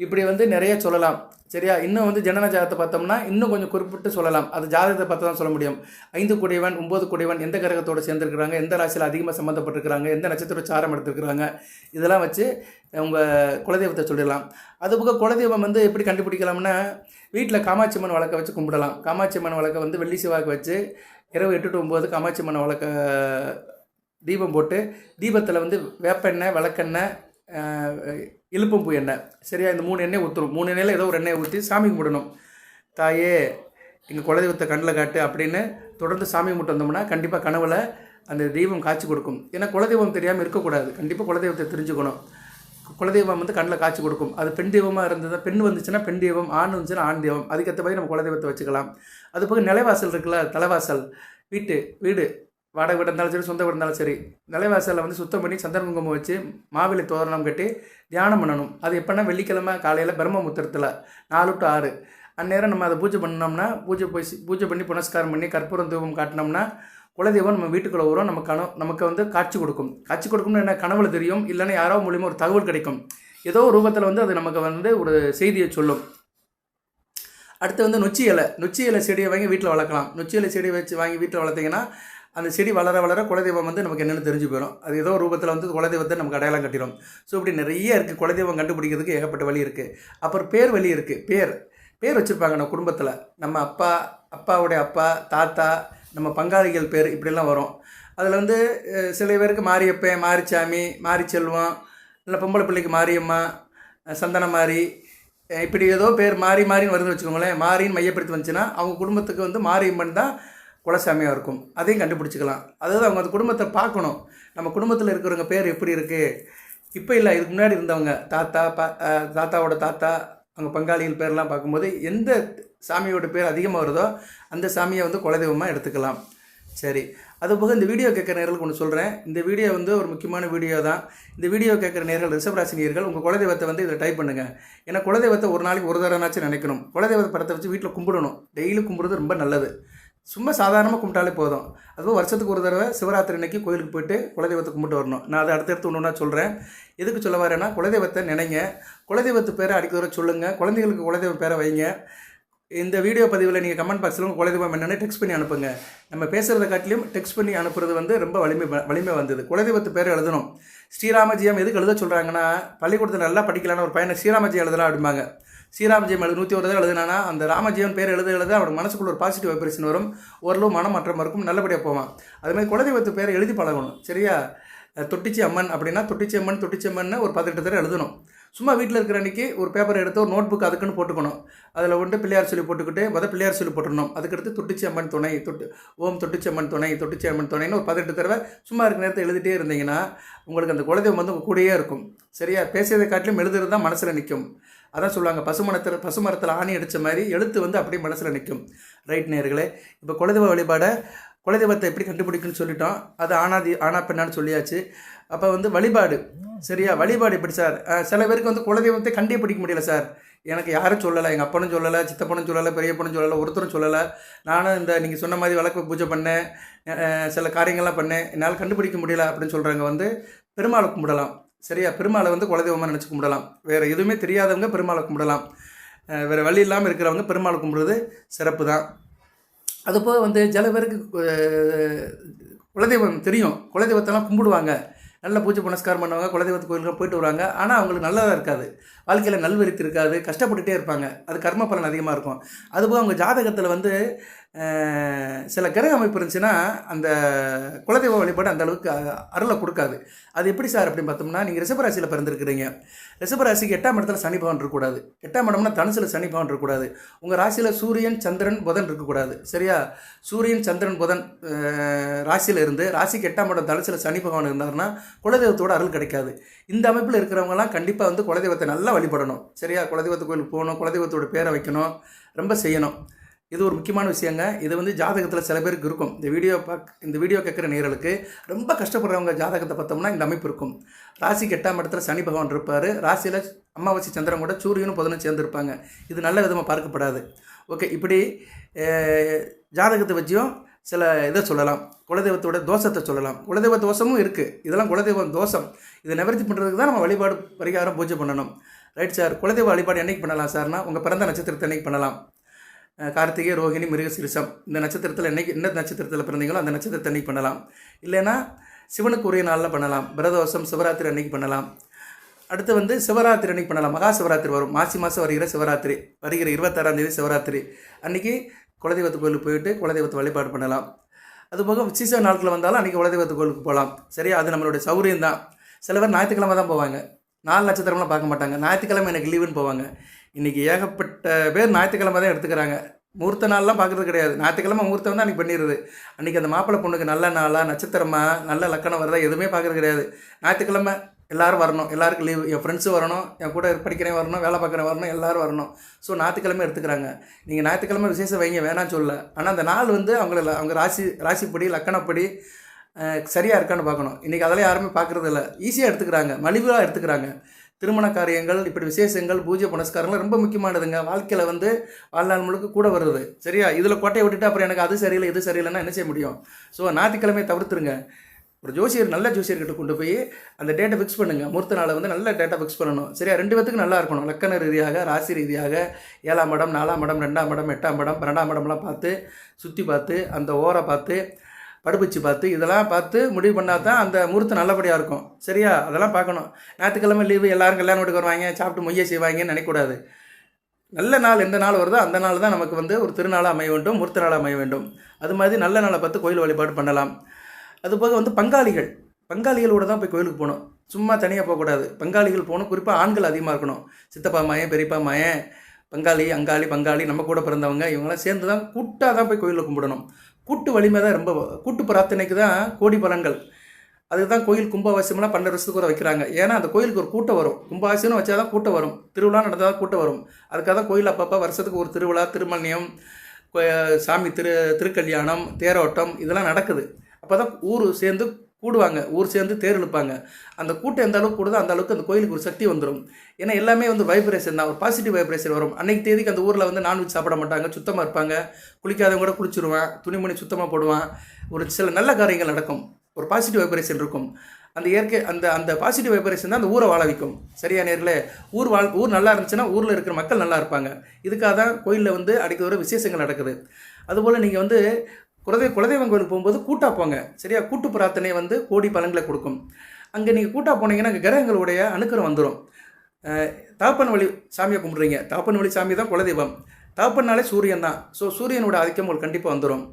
இப்படி வந்து நிறைய சொல்லலாம். சரியா? இன்னும் வந்து ஜனன ஜாதகத்தை பார்த்தோம்னா இன்னும் கொஞ்சம் குறிப்பிட்டு சொல்லலாம். அது ஜாதகத்தை பார்த்து தான் சொல்ல முடியும். ஐந்து குடைவன் ஒம்பது குடைவன் எந்த கிரகத்தோடு சேர்ந்துருக்கிறாங்க? எந்த ராசியில் அதிகமாக சம்மந்தப்பட்டிருக்கிறாங்க எந்த நட்சத்திர சாரம் எடுத்திருக்கிறாங்க? இதெல்லாம் வச்சு உங்கள் குலதெய்வத்தை சொல்லிடலாம். அதுபோக குலதெய்வம் வந்து எப்படி கண்டுபிடிக்கலாம்னா வீட்டில் காமாட்சி அம்மன் வழக்கை வச்சு கும்பிடலாம். காமாட்சி அம்மன் வழக்கை வந்து வெள்ளி சிவாக்கு வச்சு இரவு எட்டு டு ஒம்பது காமாட்சி அம்மன் வழக்க தீபம் போட்டு தீபத்தில் வந்து வேப்பெண்ணெய் விளக்கெண்ணெய் அஹ், இலுப்பம்பூ எண்ணெய். சரியா? இந்த மூணு எண்ணெய் ஊற்றணும் மூணு எண்ணெயில் ஏதோ ஒரு எண்ணெயை ஊற்றி சாமி கும்பிடணும். தாயே எங்கள் குலதெய்வத்தை கண்ணில் காட்டு அப்படின்னு தொடர்ந்து சாமி கும்பிட்டு வந்தோம்னா கண்டிப்பாக கனவுல அந்த தெய்வம் காட்சி கொடுக்கும். ஏன்னா குலதெய்வம் தெரியாமல் இருக்கக்கூடாது. கண்டிப்பாக குலதெய்வத்தை தெரிஞ்சுக்கணும். குலதெய்வம் வந்து கண்ணில் காட்சி கொடுக்கும். அது பெண் தெய்வமாக இருந்தது? பெண் வந்துச்சுன்னா பெண் தெய்வம் ஆண் வந்துச்சுன்னா ஆண் தெய்வம். அதுக்கேற்ற மாதிரி நம்ம குலதெய்வத்தை வச்சுக்கலாம். அது போக நிலைவாசல் இருக்குல்ல? தலைவாசல். வீட்டு வீடு. வாடகை வீடு இருந்தாலும் சரி சொந்த வீடு இருந்தாலும் சரி நிலைவாசலில் வந்து சுத்தம் பண்ணி சந்திரன் குங்குமம் வச்சு மாவிலை தோரணம் கட்டி தியானம் பண்ணணும். அது எப்போனா வெள்ளிக்கிழமை காலையில் பிரம்மமுத்திரத்தில் நாலு டு ஆறு. அந்நேரம் நம்ம அதை பூஜை பண்ணோம்னா பூஜை போய் பூஜை பண்ணி புனஸ்காரம் பண்ணி கற்பூரம் தூபம் காட்டினோம்னா குலதெய்வம் நம்ம வீட்டுக்குள்ளே வரும். நம்ம கனவு நமக்கு வந்து காட்சி கொடுக்கும். காட்சி கொடுக்கும்னு என்ன? கனவுல தெரியும். இல்லைன்னா யாரோ மூலியமாக ஒரு தகவல் கிடைக்கும். ஏதோ ரூபத்தில் வந்து அது நமக்கு வந்து ஒரு செய்தியை சொல்லும். அடுத்து வந்து நொச்சி இலை. நொச்சி இலை செடியை வாங்கி வீட்டில் வளர்க்கலாம். நொச்சி இலை செடியை வச்சு வாங்கி வீட்டில் வளர்த்தீங்கன்னா அந்த செடி வளர வளர குலதெய்வம் வந்து நமக்கு என்னென்னு தெரிஞ்சு போயிடும் அது ஏதோ ரூபத்தில் வந்து குலதெய்வத்தை நமக்கு அடையாளம் கட்டிடும் ஸோ இப்படி நிறைய இருக்குது குலதெய்வம் கண்டுபிடிக்கிறதுக்கு ஏகப்பட்ட வழி இருக்குது அப்புறம் பேர் வழி இருக்குது பேர். பேர் வச்சுருப்பாங்க நம்ம குடும்பத்தில். நம்ம அப்பா அப்பாவுடைய அப்பா தாத்தா நம்ம பங்காளிகள் பேர் இப்படிலாம் வரும். அதில் வந்து சில பேருக்கு மாரியப்பன் மாரிச்சாமி மாரிச்செல்வம் இல்லை பொம்பளை பிள்ளைக்கு மாரியம்மா அஹ், சந்தனமாரி இப்படி ஏதோ பேர் மாறி மாறின்னு வருதுன்னு வச்சுக்கோங்களேன். மாறின்னு மையப்படுத்தி வந்துச்சுன்னா அவங்க குடும்பத்துக்கு வந்து மாரியம்மன் தான் குலசாமியாக இருக்கும். அதையும் கண்டுபிடிச்சிக்கலாம். அதாவது அவங்க அந்த குடும்பத்தை பார்க்கணும். நம்ம குடும்பத்தில் இருக்கிறவங்க பேர் எப்படி இருக்குது இப்போ இல்லை இதுக்கு முன்னாடி இருந்தவங்க தாத்தா பா தாத்தாவோட தாத்தா அவங்க பங்காளிகள் பேர்லாம் பார்க்கும்போது எந்த சாமியோட பேர் அதிகமாக வருதோ அந்த சாமியை வந்து குலதெய்வமாக எடுத்துக்கலாம். சரி. அது போக இந்த வீடியோ கேட்குற நேர்களுக்கு ஒன்று சொல்கிறேன் இந்த வீடியோ வந்து ஒரு முக்கியமான வீடியோ தான். இந்த வீடியோ கேட்குற நேர்கள் ரிஷபராசினியர்கள் உங்கள் குலதெய்வத்தை வந்து இதில் டைப் பண்ணுங்கள் ஏன்னா குலதெய்வத்தை ஒரு நாளைக்கு ஒரு தடவைனாச்சும் நினைக்கணும். குலதெய்வத்தை படத்தை வச்சு வீட்டில் கும்பிடணும். டெய்லி கும்பிடுறது ரொம்ப நல்லது. சும்மா சாதாரணமாக கும்பிட்டாலே போதும். அதுவும் வருஷத்துக்கு ஒரு தடவை சிவராத்திரி அன்னைக்கு கோயிலுக்கு போயிட்டு குலதெய்வத்தை கும்பிட்டு வரணும். நான் அதை அடுத்தடுத்து ஒன்று ஒன்றா சொல்கிறேன் எதுக்கு சொல்ல வரேன்னா குலதெய்வத்தை நினைங்க. குலதெய்வத்து பேரை அடிக்க சொல்லுங்கள் குழந்தைகளுக்கு குலதெய்வ பேரை வைங்க. இந்த வீடியோ பதிவில் நீங்கள் கமெண்ட் பாக்ஸில் உங்கள் குலதெய்வம் என்னென்னு டெக்ஸ்ட் பண்ணி அனுப்புங்க. நம்ம பேசுகிறத காட்டிலும் டெக்ஸ்ட் பண்ணி அனுப்புறது வந்து ரொம்ப வலிமை வலிமை வந்தது. குலதெய்வத்து பேர் எழுதணும். ஸ்ரீராமஜியம் எதுக்கு எழுத சொல்கிறாங்கன்னா பள்ளிக்கூடத்தில் நல்லா படிக்கலான்னு ஒரு பையனை ஸ்ரீராமஜியம் எழுதலாம் அப்படிம்பாங்க. ஸ்ரீராமஜியம் எழுது நூற்றி ஒரு தடவை எழுதுனானா அந்த ராமஜியம் பேர் எழுத எழுத அவனுக்கு மனசுக்குள்ள ஒரு பாசிட்டிவ் வைப்ரேஷன் வரும். ஓரளவு மனம் இருக்கும் நல்லபடியாக போவான். அதுமாதிரி குலதெய்வத்து பேரை எழுதி பழகணும். சரியா? தொட்டிச்சி அம்மன் அப்படின்னா தொட்டிச்சி அம்மன் தொட்டிச்சி அம்மன் ஒரு பதினெட்டு தடவை எழுதணும். சும்மா வீட்டில் இருக்கிற அன்றைக்கி ஒரு பேப்பர் எடுத்து ஒரு நோட் புக் அதுக்குன்னு போட்டுக்கணும். அதில் வந்து பிள்ளையார் சொல்லி போட்டுக்கிட்டு மொதல் பிள்ளையார் சொல்லி போட்டுடணும். அதுக்கடுத்து தொட்டிச்சி அம்மன் துணை தொட்டு ஓம் தொட்டிச்சி அம்மன் துணை தொட்டிச்சி அம்மன் துணைன்னு ஒரு பதினெட்டு தடவை சும்மா இருக்கிற நேரத்தை எழுதிட்டே இருந்தீங்கன்னா உங்களுக்கு அந்த குலதெய்வம் வந்து உங்கள் கூடயே இருக்கும். சரியா? பேசியதை காட்டிலும் எழுதுறது தான் மனசில் நிற்கும் அதான் சொல்லுவாங்க பசுமரத்தில் பசுமரத்தில் ஆணி அடித்த மாதிரி எழுத்து வந்து அப்படியே மனசில் நிற்கும் ரைட் நேர்களே இப்போ குலதெய்வ வழிபாடை குலதெய்வத்தை எப்படி கண்டுபிடிக்குன்னு சொல்லிட்டோம். அது ஆனாதி ஆனா பெண்ணான்னு சொல்லியாச்சு. அப்போ வந்து வழிபாடு. சரியா? வழிபாடு எப்படி சார்? சில பேருக்கு வந்து குலதெய்வத்தை கண்டே பிடிக்க முடியல சார். எனக்கு யாரும் சொல்லலை எங்கள் அப்பனும் சொல்லலை சித்தப்பனும் சொல்லலை பெரியப்பனும் சொல்லலை ஒருத்தரும் சொல்லலை. நானும் இந்த நீங்கள் சொன்ன மாதிரி வழக்கு பூஜை பண்ணேன். சில காரியங்கள்லாம் பண்ணேன். என்னால் கண்டுபிடிக்க முடியல அப்படின்னு சொல்கிறவங்க வந்து பெருமாளை கும்பிடலாம். சரியா? பெருமாளை வந்து குலதெய்வமாக நினச்சி கும்பிடலாம். வேறு எதுவுமே தெரியாதவங்க பெருமாளை கும்பிடலாம். வேறு வழி இல்லாமல் இருக்கிறவங்க பெருமாளை கும்பிடுறது சிறப்பு தான். அதுபோக வந்து சில பேருக்கு குலதெய்வம் தெரியும். குலதெய்வத்தெல்லாம் கும்பிடுவாங்க. நல்ல பூஜை புனஸ்காரம் பண்ணுவாங்க குலதெய்வத்து கோயிலுக்கு போயிட்டு வருவாங்க. ஆனால் அவங்களுக்கு நல்லதாக இருக்காது. வாழ்க்கையில் நல்வெறித்து இருக்காது கஷ்டப்பட்டுகிட்டே இருப்பாங்க. அது கர்ம பலன் அதிகமாக இருக்கும். அதுபோக அவங்க ஜாதகத்தில் வந்து சில கிரக அமைப்பு இருந்துச்சுன்னா அந்த குலதெய்வ வழிபாடு அந்த அளவுக்கு அருளை கொடுக்காது. அது எப்படி சார் அப்படின்னு பார்த்தோம்னா நீங்கள் ரிஷபராசியில் பிறந்திருக்கிறீங்க. ரிஷபராசிக்கு எட்டாம் இடத்துல சனி பவன் இருக்கக்கூடாது. எட்டாம் இடம்னா தனுசில் சனி பவன் இருக்கக்கூடாது. உங்கள் ராசியில் சூரியன் சந்திரன் புதன் இருக்கக்கூடாது. சரியா? சூரியன் சந்திரன் புதன் ராசியில் இருந்து ராசிக்கு எட்டாம் இடம் தனுசில் சனி பகவான் குலதெய்வத்தோட அருள் கிடைக்காது. இந்த அமைப்பில் இருக்கிறவங்கலாம் கண்டிப்பாக வந்து குலதெய்வத்தை நல்லா வழிபடணும். சரியா? குலதெய்வத்து கோயிலுக்கு போகணும் குலதெய்வத்தோட பேரை வைக்கணும் ரொம்ப செய்யணும். இது ஒரு முக்கியமான விஷயங்க. இது வந்து ஜாதகத்தில் சில பேருக்கு இருக்கும். இந்த வீடியோ பார்க்க இந்த வீடியோ கேட்குற நேர்களுக்கு ரொம்ப கஷ்டப்படுறவங்க ஜாதகத்தை பார்த்தோம்னா இந்த அமைப்பு இருக்கும். ராசிக்கு எட்டாம் இடத்துல சனி பகவான் இருப்பார். ராசியில் அமாவாசை சந்திரன் கூட சூரியனும் புதனும் சேர்ந்துருப்பாங்க இது நல்ல விதமாக பார்க்கப்படாது. ஓகே இப்படி ஜாதகத்தை வச்சியும் சில இதை சொல்லலாம். குலதெய்வத்தோட தோஷத்தை சொல்லலாம். குலதெய்வ தோஷமும் இருக்குது இதெல்லாம் குலதெய்வம் தோஷம். இதை நிவர்த்தி பண்ணுறதுக்கு தான் நம்ம வழிபாடு பரிகாரம் பூஜை பண்ணணும். Right sir. குலதெய்வ வழிபாடு என்றைக்கு பண்ணலாம் சார்னா உங்கள் பிறந்த நட்சத்திரத்தை என்றைக்கு பண்ணலாம். கார்த்திகை ரோஹிணி மிருகசிரிசம் இந்த நட்சத்திரத்தில் என்னைக்கு என்ன நட்சத்திரத்தில் பிறந்தீங்களோ அந்த நட்சத்திரத்தை அன்னைக்கு பண்ணலாம். இல்லைன்னா சிவனுக்கு உரிய நாளில் பண்ணலாம். பிரதோஷம் சிவராத்திரி அன்னைக்கு பண்ணலாம். அடுத்து வந்து சிவராத்திரி அன்னைக்கு பண்ணலாம். மகா சிவராத்திரி வரும். மாசி மாதம் வருகிற சிவராத்திரி வருகிற இருபத்தாறாம் தேதி சிவராத்திரி. அன்றைக்கி குலதெய்வத்து கோயிலுக்கு போயிட்டு குலதெய்வத்தை வழிபாடு பண்ணலாம். அதுபோக விசேஷ நாட்களில் வந்தாலும் அன்றைக்கி குலதெய்வத்து கோயிலுக்கு போகலாம். சரியா? அது நம்மளுடைய சௌரியம் தான் சில பேர் ஞாயிற்றுக்கிழமை தான் போவாங்க. நாலு நட்சத்திரம்லாம் பார்க்க மாட்டாங்க. ஞாயிற்றுக்கிழமை எனக்கு லீவுன்னு போவாங்க. இன்றைக்கி ஏகப்பட்ட பேர் ஞாயிற்றுக்கிழமை தான் எடுத்துக்கிறாங்க. முகூர்த்த நாள்லாம் பார்க்குறது கிடையாது. ஞாயிற்றுக்கிழமை முகூர்த்தம் தான் அன்றைக்கி பண்ணிடுது அன்றைக்கி அந்த மாப்பிள்ளை பொண்ணுக்கு நல்ல நாளாக நட்சத்திரமாக நல்ல லக்கணம் வருதா எதுவுமே பார்க்குறது கிடையாது. ஞாயிற்றுக்கிழமை எல்லோரும் வரணும். எல்லாருக்கும் லீவு என் ஃப்ரெண்ட்ஸும் வரணும். என் கூட படிக்கிறேன் வரணும். வேலை பார்க்குறேன் வரணும். எல்லோரும் வரணும். ஸோ ஞாயிற்றுக்கிழமை எடுத்துக்கிறாங்க. நீங்கள் ஞாயிற்றுக்கிழமை விசேஷம் வைங்க. வேணாம்னு சொல்ல ஆனால் அந்த நாள் வந்து அவங்கள அவங்க ராசி ராசிப்படி லக்கணப்படி சரியாக இருக்கான்னு பார்க்கணும். இன்றைக்கி அதெல்லாம் யாருமே பார்க்குறது இல்லை. ஈஸியாக எடுத்துக்கிறாங்க. மலிவாக எடுத்துக்கிறாங்க. திருமண காரியங்கள் இப்படி விசேஷங்கள் பூஜை புனஸ்காரங்கள் ரொம்ப முக்கியமானதுங்க. வாழ்க்கையில் வந்து வாழ்நாள் முழுக்க கூட வருது. சரியா? இதில் கோட்டையை விட்டுட்டு அப்புறம் எனக்கு அது சரியில்லை இது சரியில்லைன்னா என்ன செய்ய முடியும்? ஸோ ஞாயிற்றுக்கிழமையை தவிர்த்துருங்க. ஒரு ஜோசியர் நல்ல ஜோசியர்கிட்ட கொண்டு போய் அந்த டேட்டை ஃபிக்ஸ் பண்ணுங்கள் மூர்த்த நாளை வந்து நல்ல டேட்டா ஃபிக்ஸ் பண்ணணும். சரியா? ரெண்டு பேத்துக்கு நல்லா இருக்கணும். லக்கண ரீதியாக ராசி ரீதியாக ஏழாம் மடம் நாலாம் மடம் ரெண்டாம் மடம் எட்டாம் மடம் பன்னெண்டாம் மடம்லாம் பார்த்து சுற்றி பார்த்து அந்த ஓரை பார்த்து படுப்பிச்சு பார்த்து இதெல்லாம் பார்த்து முடிவு பண்ணால் தான் அந்த முகூர்த்தம் நல்லபடியாக இருக்கும். சரியா? அதெல்லாம் பார்க்கணும். ஞாயிற்றுக்கிழமை லீவு எல்லோரும் கல்யாணம் வீட்டுக்கு வருவாங்க சாப்பிட்டு மொய்யை செய்வாங்கன்னு நினைக்கக்கூடாது. நல்ல நாள் எந்த நாள் வருதோ அந்த நாள் தான் நமக்கு வந்து ஒரு திருநாளாக அமைய வேண்டும் முகூர்த்த நாளாக அமைய வேண்டும். அது மாதிரி நல்ல நாளை பார்த்து கோயில் வழிபாடு பண்ணலாம். அதுபோக வந்து பங்காளிகள். பங்காளிகளோடு தான் போய் கோயிலுக்கு போகணும். சும்மா தனியாக போகக்கூடாது. பங்காளிகள் போகணும். குறிப்பாக ஆண்கள் அதிகமாக இருக்கணும். சித்தப்பா மாயன் பெரியப்பா மாயன் பங்காளி அங்காளி பங்காளி நம்ம கூட பிறந்தவங்க இவங்களாம் சேர்ந்து தான் கூட்டாக தான் போய் கோயிலில் கும்பிடணும். கூட்டு வலிமை தான் ரொம்ப கூட்டு பிரார்த்தனைக்கு தான் கோடி பலன்கள். அதுக்கு தான் கோயில் கும்பாவாசியம்லாம் பன்னெண்டு வருஷத்துக்கு கூட வைக்கிறாங்க. ஏன்னா அந்த கோயிலுக்கு ஒரு கூட்டம் வரும். கும்பாவாசியம்னு வச்சா தான் கூட்டம் வரும். திருவிழா நடந்தால் தான் கூட்டம் வரும். அதுக்காக தான் கோயில் அப்பப்போ வருஷத்துக்கு ஒரு திருவிழா திருமணியம் சாமி திரு திருக்கல்யாணம் தேரோட்டம் இதெல்லாம் நடக்குது. அப்போ தான் ஊர் சேர்ந்து கூடுவாங்க. ஊர் சேர்ந்து தேர் இழுப்பாங்க. அந்த கூட்டம் எந்த அளவுக்கு கூடுதோ அந்த அளவுக்கு அந்த கோயிலுக்கு ஒரு சக்தி வந்துடும் ஏன்னா எல்லாமே வந்து வைப்ரேஷன் தான். ஒரு பாசிட்டிவ் வைப்ரேஷன் வரும். அன்னைக்கு தேதிக்கு அந்த ஊரில் வந்து நான்வெஜ் சாப்பிட மாட்டாங்க. சுத்தமாக இருப்பாங்க. குளிக்காதவங்க கூட குளிச்சிருவேன். துணிமணி சுத்தமாக போடுவான். ஒரு சில நல்ல காரியங்கள் நடக்கும். ஒரு பாசிட்டிவ் வைப்ரேஷன் இருக்கும். அந்த இயற்கை அந்த அந்த பாசிட்டிவ் வைப்ரேஷன் தான் அந்த ஊரை வாழ வைக்கும். சரியா நேர்களே? ஊர் வாழ் ஊர் நல்லா இருந்துச்சுன்னா ஊரில் இருக்கிற மக்கள் நல்லா இருப்பாங்க. இதுக்காக தான் கோயிலில் வந்து அடிக்க விசேஷங்கள் நடக்குது. அதுபோல் நீங்கள் வந்து குலதெய் குலதெய்வம் கோயிலுக்கு போகும்போது கூட்டா போங்க. சரியா? கூட்டு பிரார்த்தனை வந்து கோடி பலன்களை கொடுக்கும். அங்கே நீங்கள் கூட்டாக போனீங்கன்னா அங்கே கிரகங்களுடைய அணுக்கரம் வந்துடும் தாப்பன் வழி சாமியை கும்பிட்றீங்க. தாப்பன் வழி சாமி தான் குலதெய்வம். தாப்பன்னாலே சூரியன் தான். ஸோ சூரியனோட ஆதிக்கம் உங்களுக்கு கண்டிப்பாக வந்துடும்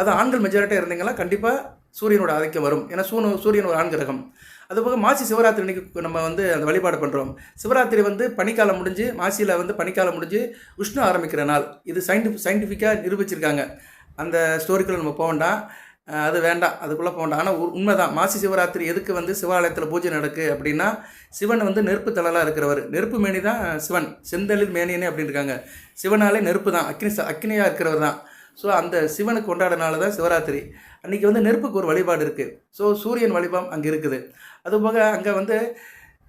அது ஆண்கள் மெஜாரிட்டியாக இருந்தீங்கன்னா கண்டிப்பாக சூரியனோட ஆதிக்கம் வரும். ஏன்னா சூன சூரியன் ஒரு ஆண் கிரகம். அதுபோக மாசி சிவராத்திரி அன்னைக்கு நம்ம வந்து அந்த வழிபாடு பண்ணுறோம் சிவராத்திரி வந்து பனிக்காலம் முடிஞ்சு மாசியில் வந்து பனிக்காலம் முடிஞ்சு விஷ்ணு ஆரம்பிக்கிற நாள். இது சயின்டிஃபி சயின்டிஃபிக்காக நிரூபிச்சிருக்காங்க. அந்த ஸ்டோரிக்குள்ள நம்ம போக வேண்டாம். அது வேண்டாம். அதுக்குள்ளே போக வேண்டாம். ஆனால் உண்மைதான். மாசி சிவராத்திரி எதுக்கு வந்து சிவாலயத்தில் பூஜை நடக்கு அப்படின்னா சிவன் வந்து நெருப்பு தலலாக இருக்கிறவர். நெருப்பு மேனி தான் சிவன். செந்தளிர் மேனியனே அப்படின்னு இருக்காங்க சிவனாலே நெருப்பு தான். அக்னி அக்னியாக இருக்கிறவர் தான். ஸோ அந்த சிவனுக்கு கொண்டாடினால தான் சிவராத்திரி. அன்றைக்கி வந்து நெருப்புக்கு ஒரு வழிபாடு இருக்குது ஸோ சூரியன் வழிபாம் அங்கே இருக்குது. அதுபோக அங்கே வந்து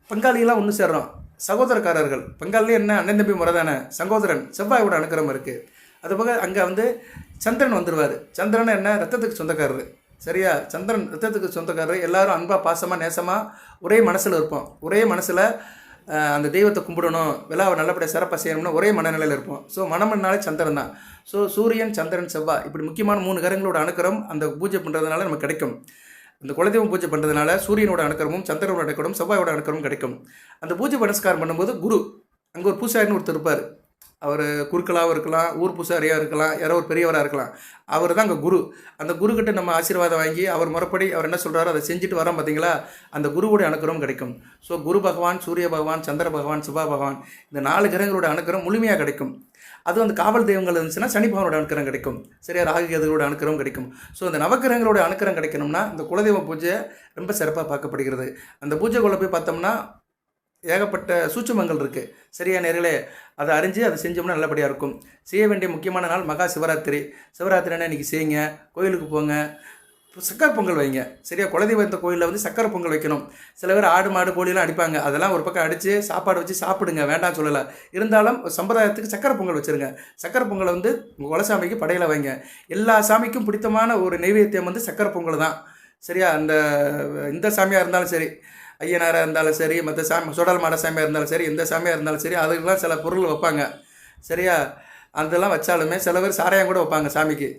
பங்காளிகளாம் ஒன்று சேர்றோம். சகோதரக்காரர்கள். பங்காளிலே என்ன அண்ணன் தம்பி முறை தானே. சகோதரன். செவ்வாயோட அனுக்கிரகம் இருக்குது அதுபோக அங்கே வந்து சந்திரன் வந்துடுவார் சந்திரன் என்ன? ரத்தத்துக்கு சொந்தக்காரர். சரியா? சந்திரன் ரத்தத்துக்கு சொந்தக்காரர். எல்லாரும் அன்பாக பாசமாக நேசமாக ஒரே மனசில் இருப்போம். ஒரே மனசில் அந்த தெய்வத்தை கும்பிடணும் விழாவை நல்லபடியாக சிறப்பாக செய்யணும்னா ஒரே மனநிலையில் இருப்போம். ஸோ மனமன்னாலே சந்திரன் தான். ஸோ சூரியன் சந்திரன் செவ்வாய் இப்படி முக்கியமான மூணு கிரகங்களோட அணுக்கரம் அந்த பூஜை பண்ணுறதுனால நமக்கு கிடைக்கும். அந்த குலதெய்வம் பூஜை பண்ணுறதுனால சூரியனோட அணுக்கரமும் சந்திரனோட அணுக்கரமும் செவ்வாயோட அணுக்கரமும் கிடைக்கும். அந்த பூஜை புனஸ்காரம் பண்ணும்போது குரு அங்கே ஒரு பூசாரின்னு ஒருத்தர் இருப்பார். அவர் குருக்களாகவும் இருக்கலாம் ஊர் பூசாரியாக இருக்கலாம் யாரோ ஒரு பெரியவராக இருக்கலாம். அவர் தான் அங்கே குரு. அந்த குருக்கிட்ட நம்ம ஆசீர்வாதம் வாங்கி அவர் முறைப்படி அவர் என்ன சொல்கிறாரோ அதை செஞ்சுட்டு வரோம் பார்த்தீங்களா அந்த குருவோடைய அனுக்கிரகம் கிடைக்கும். ஸோ குரு பகவான் சூரிய பகவான் சந்திர பகவான் சிவா பகவான் இந்த நாலு கிரகங்களோட அனுக்கிரகம் முழுமையாக கிடைக்கும். அது அந்த காவல் தெய்வங்கள் இருந்துச்சுன்னா சனி பகவானோட அனுக்கிரகம் கிடைக்கும். சரியா? ராகு கேதுகளோட அனுக்கிரகம் கிடைக்கும். ஸோ அந்த நவக்கிரகங்களோட அனுக்கிரகம் கிடைக்கணும்னா இந்த குலதெய்வ பூஜை ரொம்ப சிறப்பாக பார்க்கப்படுகிறது. அந்த பூஜைக்குள்ளே போய் பார்த்தோம்னா ஏகப்பட்ட சூட்சமங்கள் இருக்குது சரியா நேர்களே அதை அறிஞ்சு அதை செஞ்சோம்னா நல்லபடியாக இருக்கும். செய்ய வேண்டிய முக்கியமான நாள் மகா சிவராத்திரி. சிவராத்திரினா இன்றைக்கி செய்யுங்க? கோயிலுக்கு போங்க. சக்கரை பொங்கல் வைங்க. சரியா? குலதெய்வத்த கோயிலில் வந்து சக்கரை பொங்கல் வைக்கணும். சில பேர் ஆடு மாடு கோழிலாம் அடிப்பாங்க. அதெல்லாம் ஒரு பக்கம் அடித்து சாப்பாடு வச்சு சாப்பிடுங்க. வேண்டாம் சொல்லலை. இருந்தாலும் சம்பிரதாயத்துக்கு சக்கரை பொங்கல் வச்சுருங்க. சக்கரை பொங்கலை வந்து உங்கள் குலசாமிக்கு படையில் வைங்க. எல்லா சாமிக்கும் பிடித்தமான ஒரு நெய்வேத்தியம் வந்து சக்கரை பொங்கல் தான். சரியா? அந்த இந்த சாமியாக இருந்தாலும் சரி. ஐயனாராக இருந்தாலும் சரி மற்ற சாமி சுடல் மாட சாமியாக இருந்தாலும் சரி எந்த சாமியாக இருந்தாலும் சரி அதுக்கெல்லாம் சில பொருள் வைப்பாங்க. சரியா? அதெல்லாம் வச்சாலுமே சில பேர் சாராயம் கூட வைப்பாங்க சாமிக்கு.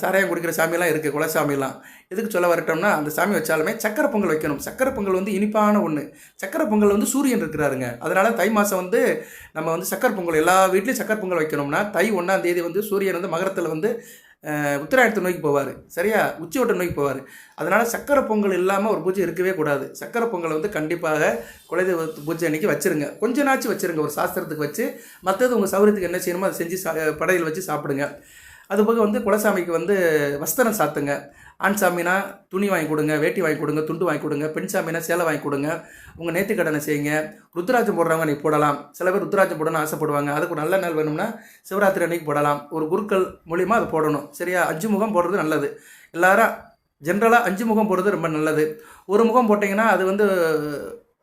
சாராயம் குடிக்கிற சாமியெல்லாம் இருக்குது குலசாமிலாம் எதுக்கு சொல்ல வரட்டோம்னா அந்த சாமி வச்சாலுமே சக்கரை பொங்கல் வைக்கணும். சக்கரை பொங்கல் வந்து இனிப்பான ஒன்று சக்கரை பொங்கல் வந்து சூரியன் இருக்கிறாருங்க. அதனால் தை மாதம் வந்து நம்ம வந்து சக்கரை பொங்கல் எல்லா வீட்லேயும் சக்கரை பொங்கல் வைக்கணும்னா தை ஒன்றாம் தேதி வந்து சூரியன் வந்து மகரத்தில் வந்து உத்தராயணத்தை நோக்கி போவார். சரியா? உச்சிவட்டை நோக்கி போவார். அதனால் சக்கரை பொங்கல் இல்லாமல் ஒரு பூஜை இருக்கவே கூடாது. சக்கரை பொங்கல் வந்து கண்டிப்பாக குலதெய்வ பூஜை அன்னைக்கு வச்சிருங்க. கொஞ்ச நாச்சு வச்சிருங்க. ஒரு சாஸ்திரத்துக்கு வச்சு மற்றது உங்கள் சௌரியத்துக்கு என்ன செய்யணுமோ அதை செஞ்சு சா படையில் வச்சு சாப்பிடுங்க. அதுபோக வந்து குலசாமிக்கு வந்து வஸ்திரம் சாத்துங்க. ஆண் சாமினா துணி வாங்கி கொடுங்க வேட்டி வாங்கி கொடுங்க துண்டு வாங்கி கொடுங்க பெண் சாமினா சேலை வாங்கி கொடுங்க உங்கள் நேற்று கடனை செய்யுங்க. ருத்ராஜம் போடுறவங்க நீ போடலாம். சில பேர் ருத்ராஜம் போடணும்னு ஆசைப்படுவாங்க. அதுக்கு ஒரு நல்ல நாள் வேணும்னா சிவராத்திரி அன்னைக்கு போடலாம். ஒரு குருக்கள் மூலிமா அதை போடணும். சரியா? அஞ்சு முகம் போடுறது நல்லது. எல்லாரும் ஜென்ரலாக அஞ்சு முகம் போடுறது ரொம்ப நல்லது. ஒரு முகம் போட்டிங்கன்னா அது வந்து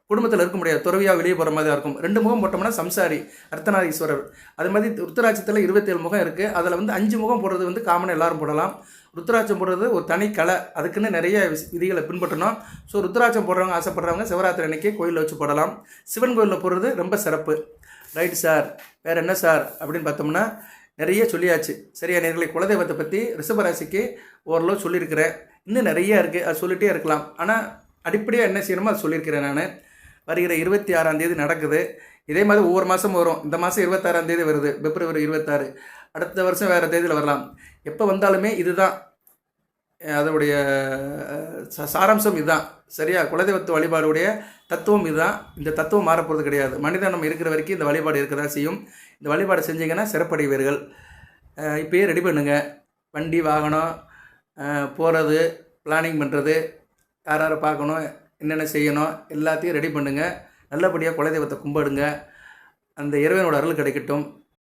குடும்பத்தில் இருக்க முடியாது. துறவியாக வெளியே போகிற மாதிரி இருக்கும். ரெண்டு முகம் போட்டோம்னா சம்சாரி அர்த்தநாரீஸ்வரர். அது மாதிரி ருத்ராட்சத்தில் இருபத்தேழு முகம் இருக்குது அதில் வந்து அஞ்சு முகம் போடுறது வந்து காமனாக எல்லாரும் போடலாம். ருத்ராட்சம் போடுறது ஒரு தனி கலை. அதுக்குன்னு நிறைய விஸ்- விதிகளை பின்பற்றணும். ஸோ ருத்ராட்சம் போடுறவங்க ஆசைப்படுறவங்க சிவராத்திரி அன்னைக்கு கோயிலில் வச்சு போடலாம். சிவன் கோயிலில் போடுறது ரொம்ப சிறப்பு. ரைட் சார் வேறு என்ன சார் அப்படின்னு பார்த்தோம்னா நிறைய சொல்லியாச்சு. சரியா நேர்களை? குலதெய்வத்தை பற்றி ரிஷபராசிக்கு ஓரளவு சொல்லியிருக்கிறேன். இன்னும் நிறைய இருக்குது அது சொல்லிகிட்டே இருக்கலாம். ஆனால் அடிப்படையாக என்ன செய்யணுமோ அது சொல்லியிருக்கிறேன் நான். வருகிற இருபத்தி ஆறாம் தேதி நடக்குது. இதே மாதிரி ஒவ்வொரு மாதம் வரும். இந்த மாதம் இருபத்தாறாம் தேதி வருது. பிப்ரவரி இருபத்தாறு அடுத்த வருஷம் வேறு தேதியில் வரலாம். எப்போ வந்தாலுமே இதுதான். அதனுடைய அதோடைய சாராம்சம் இதுதான். சரியா? குலதெய்வத்து வழிபாடுடைய தத்துவம் இதுதான். இந்த தத்துவம் மாறப்போகிறது கிடையாது. மனிதன் நம்ம இருக்கிற வரைக்கும் இந்த வழிபாடு இருக்க தான் செய்யும். இந்த வழிபாடு செஞ்சீங்கன்னா சிறப்படைவீர்கள். இப்போயே இப்பயே ரெடி பண்ணுங்க. வண்டி வாகனம் போகிறது பிளானிங் பண்ணுறது யார் யாரை பார்க்கணும் என்னென்ன செய்யணும் எல்லாத்தையும் ரெடி பண்ணுங்கள் நல்லபடியாக குலதெய்வத்தை கும்பிடுங்க. அந்த இறைவனோட அருள் கிடைக்கட்டும்.